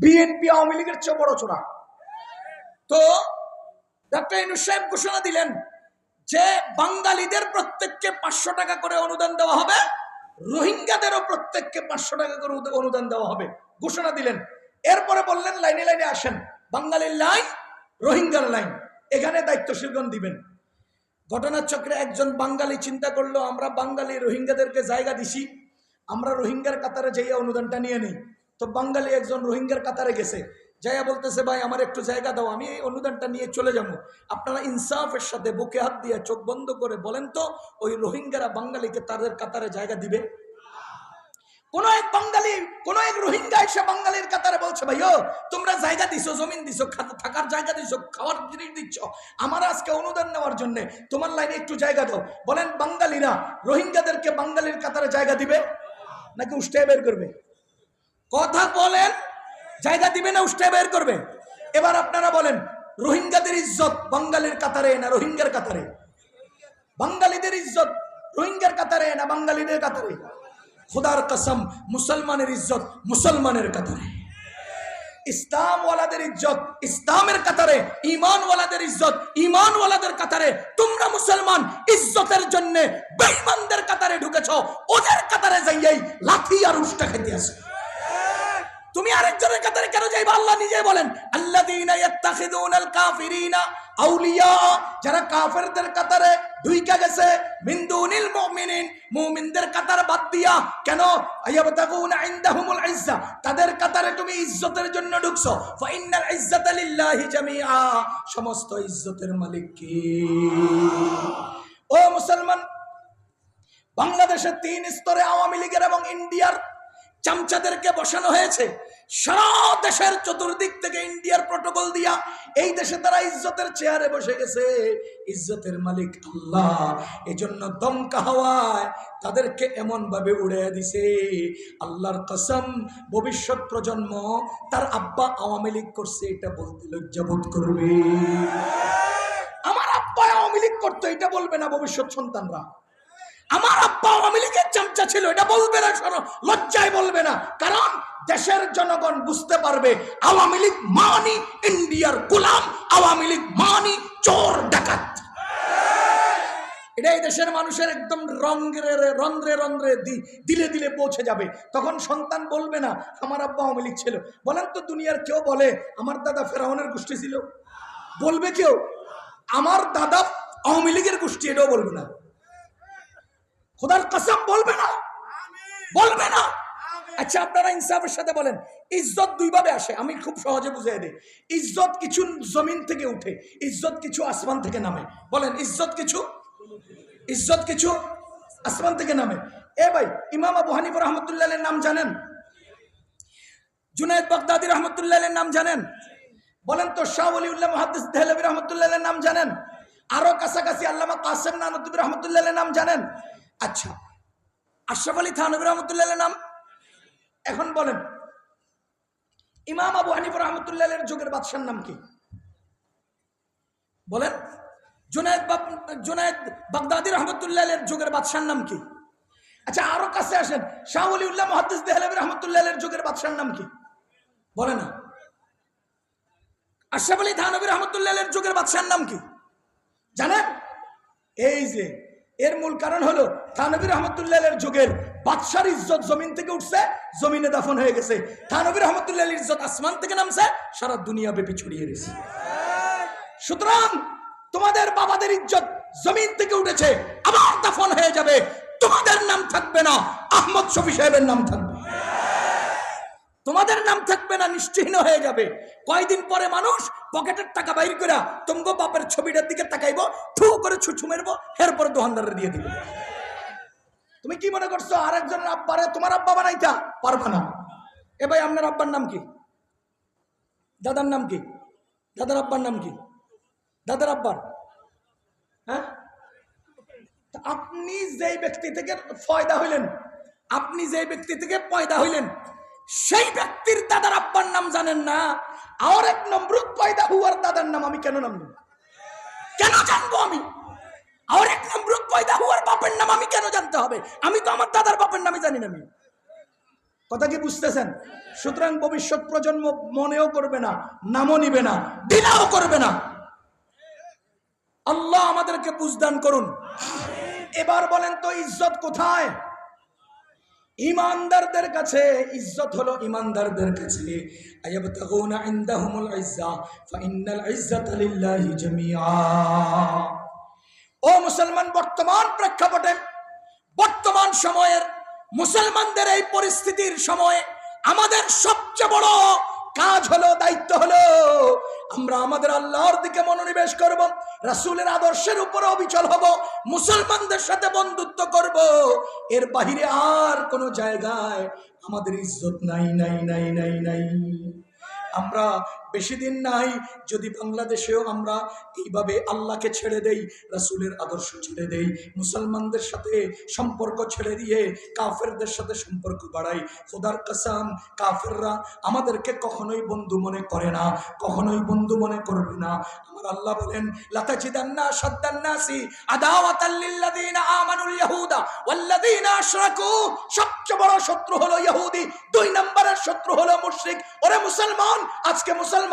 BNP Awami লীগের চেয়ে বড় চোরা তো ডক্টর ইনু সাহেব ঘোষণা দিলেন যে বাঙালিদের প্রত্যেককে পাঁচশো টাকা করে অনুদান দেওয়া হবে, রোহিঙ্গাদেরও প্রত্যেককে পাঁচশো টাকা করে অনুদান দেওয়া হবে। ঘোষণা দিলেন। এরপরে বললেন, লাইনে লাইনে আসেন। বাঙালির লাইন, রোহিঙ্গার লাইন। এখানে দায়িত্বশীলগণ দিবেন। ঘটনার চক্রে একজন বাঙালি চিন্তা করল, আমরা বাঙালি রোহিঙ্গাদেরকে জায়গা দিছি, আমরা রোহিঙ্গার কাতারে যাইয়া অনুদানটা নিয়ে নিই। তো বাঙালি একজন রোহিঙ্গার কাতারে গেছে। যাইয়া বলতেছে, ভাই, আমার একটু জায়গা দাও, আমি এই অনুদানটা নিয়ে চলে যাব। আপনারা ইনসাফের সাথে বুকে হাত দিয়ে চোখ বন্ধ করে বলেন তো, ওই রোহিঙ্গারা বাঙালিকে তাদের কাতারে জায়গা দিবে? কোন এক বাঙালি, কোন এক রোহিঙ্গা এসে বাঙালির কাতারে বলছে, ভাই, ও, তোমরা জায়গা দিছো, জমিন দিছো থাকার জায়গা দিছো, খাওয়ার জিনিস দিচ্ছ, আমার আজকে অনুদান নেওয়ার জন্য তোমার লাইনে একটু জায়গা দাও। বলেন বাঙালিরা রোহিঙ্গাদেরকে বাঙালির কাতারে জায়গা দিবে? নাকি উষ্টায় বের করবে? কথা বলেন, জায়গা দিবে না উষ্টায় বের করবে। এবার আপনারা বলেন, রোহিঙ্গাদের ইজ্জত বাঙালির কাতারে না রোহিঙ্গার কাতারে? বাঙালিদের ইজ্জত রোহিঙ্গার কাতারে না বাঙালিদের কাতারে? খোদার কসম, মুসলমানের ইজ্জত মুসলমানের কাতারে। ইসলামওয়ালাদের ইজ্জত ইসলামের কাতারে ইমানওয়ালাদের ইজ্জত ইমানওয়ালাদের কাতারে। তোমরা মুসলমান, ইজ্জতের জন্য বেঈমানদের কাতারে ঢুকেছ, ওদের কাতারে যাইয়াই লাথি আর উষ্টা খেতে আসো। আরেকজনের কাতারে কেন যাইবা? আল্লাহ নিজে বলেন যারা কাফেরদের কাতারে ঢুইকা গেছে তুমি ইজ্জতের জন্য ঢুকছো। সমস্ত মালিক কে? ও মুসলমান বাংলাদেশের তিন স্তরে আওয়ামী লীগের এবং ইন্ডিয়ার চামচাদেরকে বসানো হয়েছে। সারা দেশের চতুর্দিক থেকে ইন্ডিয়ার প্রটোকল দিয়া এই দেশে তারা ইজ্জতের চেয়ারে বসে গেছে। ইজ্জতের মালিক আল্লাহ। এজন্য দমকা হাওয়ায় তাদেরকে এমন ভাবে উড়ে দিছে। আল্লাহর কসম, ভবিষ্যৎ প্রজন্ম তার আব্বা আওয়ামী লীগ করছে, এটা বলতে লজ্জাবোধ করবে। আমার আব্বা আওয়ামী লীগ করতো, এটা বলবে না ভবিষ্যৎ সন্তানরা। আমার আব্বা আওয়ামী লীগের চামচা ছিল, এটা বলবে না, শোনো, লজ্জায় বলবে না। কারণ দেশের জনগণ বুঝতে পারবে, আওয়ামী লীগ মানি ইন্ডিয়ার গোলাম, আওয়ামী লীগ মানি চোর, ডাকাত। এটা দেশের মানুষের একদম রন্ধ্রে রন্ধ্রে দি- দিলে দিলে পৌঁছে যাবে। তখন সন্তান বলবে না, আমার আব্বা আওয়ামী লীগ ছিল। বলেন তো দুনিয়ার কেউ বলে, আমার দাদা ফেরাউনের গোষ্ঠী ছিল। বলবে কেউ, আমার দাদা আওয়ামী লীগের গোষ্ঠী। এটাও বলবে না। খোদার কসম বলবে না। বলবে না। আচ্ছা আপনারা ইনসাফের সাথে বলেন ইজ্জত দুইভাবে আসে আমি খুব সহজে বুঝিয়ে দিই। ইজ্জত কিছু জমিন থেকে উঠে ইজ্জত কিছু আসমান থেকে নামে। বলেন ইজ্জত কিছু? ইজ্জত কিছু আসমান থেকে নামে। এ ভাই ইমাম আবু হানিফ রহমতুল্লাহ নাম জানেন? জুনায়দ বাগদাদি রহমতুল্লাহ নাম জানেন? বলেন তো শাহ অলিউল্লাহ মহাদিস দেহলবী রহমতুল্লাহ নাম জানেন? আরও কাছাকাছি আল্লামা কাসেম নানতুবী রহমতুল্লাহ নাম জানেন? আচ্ছা আশরাফ আলী থানবী রহমতুল্লাহ নাম? এখন বলেন, ইমাম আবু হানিফ রহমতুল্লাহ যুগের বাদশার নাম কি? বলেন, জুনায়দ জুনায়দ বাগদাদি রহমতুল্লাহ যুগের বাদশার নাম কি? আচ্ছা আরও কাছে আসেন, শাহ অলিউল্লাহ মহাদিস দেহলবী রহমতুল্লাহ যুগের বাদশার নাম কি? বলে না। আশরাফ আলী থানবী রহমতুল্লাহ যুগের বাদশার নাম কি? জানেন? এই যে এর মূল কারণ হলো থানবীর রহমতুল্লাহ যুগের বাদশার ইজ্জত জমিন থেকে উঠছে, জমিনে দাফন হয়ে গেছে। থানবীর রহমতুল্লাহ ইজ্জত আসমান থেকে নামছে, সারা দুনিয়া ব্যাপী ছড়িয়ে গেছে সুতরাং তোমাদের বাবাদের ইজ্জত জমিন থেকে উঠেছে, আবার দাফন হয়ে যাবে। তোমাদের নাম থাকবে না, আহমদ শফি সাহেবের নাম থাকবে। তোমাদের নাম থাকবে না নিশ্চিহ্ন হয়ে যাবে। কয়দিন পরে মানুষ পকেটের টাকা বাইর করে তোমাকে বাপের ছবিটার দিকে তাকাইবো থু করে ছুছু মেরবো, এরপরে দোকানদারে দিয়ে দিবে। তুমি কি মনে করছ আরেকজনের আব্বারে তোমার আব্বা বানাইতা? পারবা না। এ ভাই, আপনার আব্বার নাম কি? দাদার নাম কি? দাদার আব্বার নাম কি? দাদার আব্বার? হ্যাঁ? আপনি যেই ব্যক্তি থেকে ফয়দা হইলেন, আপনি যেই ব্যক্তি থেকে পয়দা হইলেন সেই ব্যক্তির দাদার আব্বার নাম জানেন না, আর এক নমরুদ পয়দা হুয়ার দাদার নাম আমি কেন নাম? কেন জানব আমি? আর এক নমরুদ পয়দা হুয়ার বাপের নাম আমি কেন জানতে হবে? আমি তো আমার দাদার বাপের নামই জানি না আমি। কথা কি বুঝতেছেন? সুতরাং ভবিষ্যৎ প্রজন্ম মনেও করবে না, নামও নিবে না দিনাও করবে না। আল্লাহ আমাদেরকে বুঝদান করুন। এবার বলেন তো ইজ্জত কোথায়? ইমানদারদের কাছে, ইজ্জত হলো ইমানদারদের কাছে। ও মুসলমান, বর্তমান প্রেক্ষাপটে, বর্তমান সময়ের মুসলমানদের এই পরিস্থিতির সময়ে আমাদের সবচেয়ে বড় কাজ হলো, দায়িত্ব হলো। আমরা আমাদের আল্লাহর দিকে মনোনিবেশ করব, রাসুলের আদর্শের উপরে অবিচল হব, মুসলমানদের সাথে বন্ধুত্ব করব। এর বাহিরে আর কোনো জায়গায় আমাদের ইজ্জত নাই নাই নাই নাই নাই। আমরা বেশি দিন নাই, যদি বাংলাদেশেও আমরা এইভাবে আল্লাহকে ছেড়ে দেই, রাসূলের আদর্শ ছেড়ে দেই, মুসলমানদের সাথে সম্পর্ক ছেড়ে দিয়ে কাফেরদের সাথে সম্পর্ক বাড়াই, খোদার কাসাম, কাফেররা আমাদেরকে কখনোই বন্ধু মনে করে না, কখনোই বন্ধু মনে করবে না। আমার আল্লাহ বলেন, লাতাজিদান্না সাদ্দান্নাসি আদাওয়াতাল লিল্লাযিনা আমানুল ইয়াহুদা ওয়াল্লাযিনা আশরাকু। সবচেয়ে বড় শত্রু হলো ইহুদি, দুই নম্বরের শত্রু হলো মুশরিক। ওরে মুসলমান, আজকে মুসলমান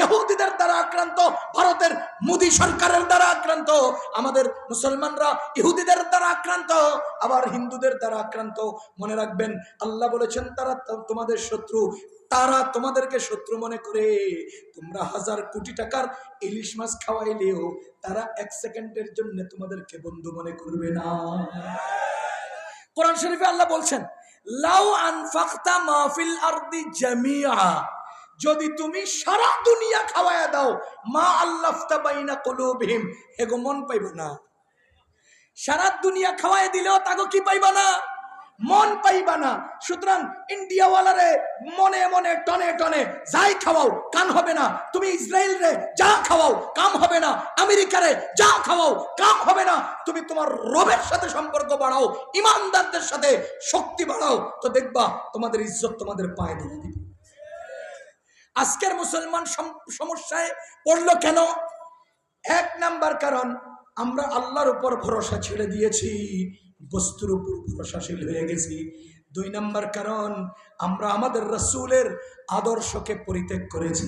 ইহুদিদের দ্বারা আক্রান্ত, ভারতের মোদি সরকারের দ্বারা আক্রান্ত, আমাদের মুসলমানরা ইহুদিদের দ্বারা আক্রান্ত, আবার হিন্দুদের দ্বারা আক্রান্ত। মনে রাখবেন, আল্লাহ বলেছেন, তারা তোমাদের শত্রু, তারা তোমাদেরকে শত্রু মনে করে। তোমরা হাজার কোটি টাকার ইলিশ মাছ খাওয়াইলেও তারা এক সেকেন্ডের জন্য তোমাদেরকে বন্ধু মনে করবে না। কোরআন শরীফে আল্লাহ বলছেন, লাউ আনফাকতা মাহফিল আরদি জামিআ যদি তুমি সারা দুনিয়া খাওয়ায়া দাও, মা আল্লাফতা বাইনা কুলুবহিম। হেগো, মন পাইবে না। সারা দুনিয়া খাওয়াই দিলেও তাকে কি পাইবা না? মন পাইবা না। সুতরাং ইন্ডিয়াওয়ালারে মনে মনে টনে টনে যাই খাওয়াও, কান হবে না। তুমি ইসরায়েল রে যা খাওয়াও, কাম হবে না। আমেরিকারে যা খাওয়াও, কাম হবে না। তুমি তোমার রবের সাথে সম্পর্ক বাড়াও, ইমানদারদের সাথে শক্তি বাড়াও। তো দেখবা তোমাদের ইজ্জত তোমাদের পায়ে ধরে দিবে। আজকের মুসলমান সম- সমস্যায় পড়ল কেন? এক নাম্বার কারণ, আমরা আল্লাহর উপর ভরসা ছেড়ে দিয়েছি, বস্তুর উপর ভরসাশীল হয়ে গেছি। দুই নাম্বার কারণ, আমরা আমাদের রসুলের আদর্শকে পরিত্যাগ করেছি।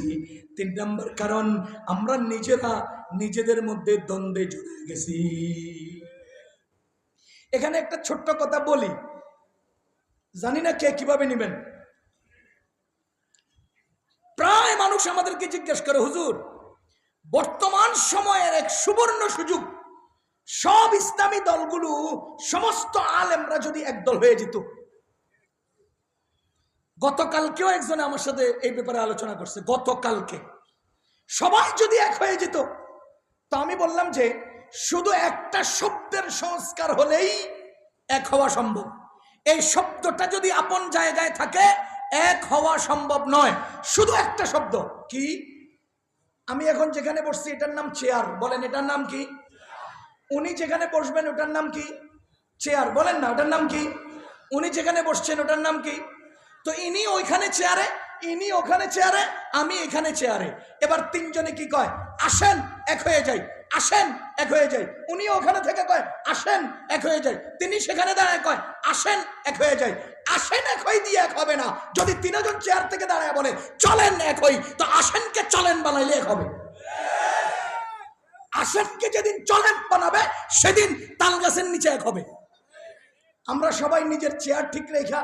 তিন নাম্বার কারণ, আমরা নিজেরা নিজেদের মধ্যে দ্বন্দ্বে জড়ে গেছি। এখানে একটা ছোট্ট কথা বলি। জানি না কে কীভাবে নেবেন। প্রায় মানুষ আমাদেরকে জিজ্ঞেস করে, হুজুর, বর্তমান সময়ের এক সুবর্ণ সুযোগ, সব ইসলামী দলগুলো, সমস্ত আলেমরা যদি একদল হয়ে যেত? গতকালকেও একজন আমার সাথে এই ব্যাপারে আলোচনা করছে, গতকালকে। সবাই যদি এক হয়ে যেত, তো আমি বললাম যে, শুধু একটা শব্দের সংস্কার হলেই এক হওয়া সম্ভব। এই শব্দটা যদি আপন জায়গায় থাকে এক হওয়া সম্ভব নয়। শুধু একটা শব্দ। কি? আমি এখন যেখানে বসছি, এটার নাম চেয়ার। বলেন, এটার নাম কি? উনি যেখানে বসবেন, ওটার নাম কি? চেয়ার। বলেন না, ওটার নাম কি? উনি যেখানে বসছেন, ওটার নাম কি? তো ইনি ওইখানে চেয়ারে, ইনি ওখানে চেয়ারে, আমি এখানে চেয়ারে। এবার তিনজনে কি কয়? আসেন, এক হয়ে যাই। আসেন, এক হয়ে যাই। উনি ওখানে থেকে কয়, আসেন, এক হয়ে যায় তিনি সেখানে দাঁড়ায় কয়, আসেন, এক হয়ে যায় আসেন এক হই, দিয়ে এক হবে না। যদি তিনজন চেয়ার থেকে দাঁড়ায় বলে, চলেন এক হই, তো আসেনকে চলেন বানাইলে এক হবে। আসেনকে যেদিন চলেন বানাবে, সেদিন তাল গাছের নিচে এক হবে। আমরা সবাই নিজের চেয়ার ঠিক রেখা,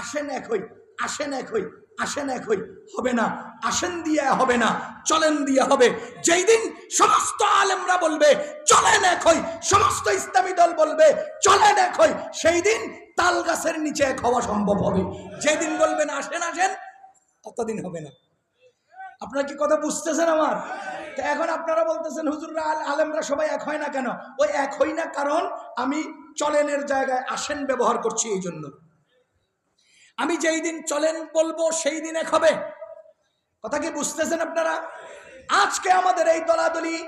আসেন এক হই। আসেন এক হই, আসেন এক হই, হবে না। আসেন দিয়ে হবে না, চলেন দিয়ে হবে। যেই দিন সমস্ত আলেমরা বলবে, চলেন এক হই, সমস্ত ইসলামী দল বলবে, চলেন হই, সেই দিন তাল গাছের নিচে এক হওয়া সম্ভব হবে। যেদিন বলবেন, আসেন আসেন, ততদিন হবে না। আপনারা কি কথা বুঝতেছেন আমার? তো এখন আপনারা বলতেছেন, হুজুররা, আল- আলেমরা সবাই এক হয় না কেন? ওই এক হই না কারণ আমি চলেনের জায়গায় আসেন ব্যবহার করছি এই জন্য আমি যেই দিন চলেন বলব, সেই দিন এক হবে। কথা কি বুঝতেছেন আপনারা? আজকে আমাদের এই দলাদলি,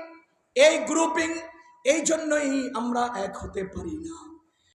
এই গ্রুপিং এই জন্যই আমরা এক হতে পারি না।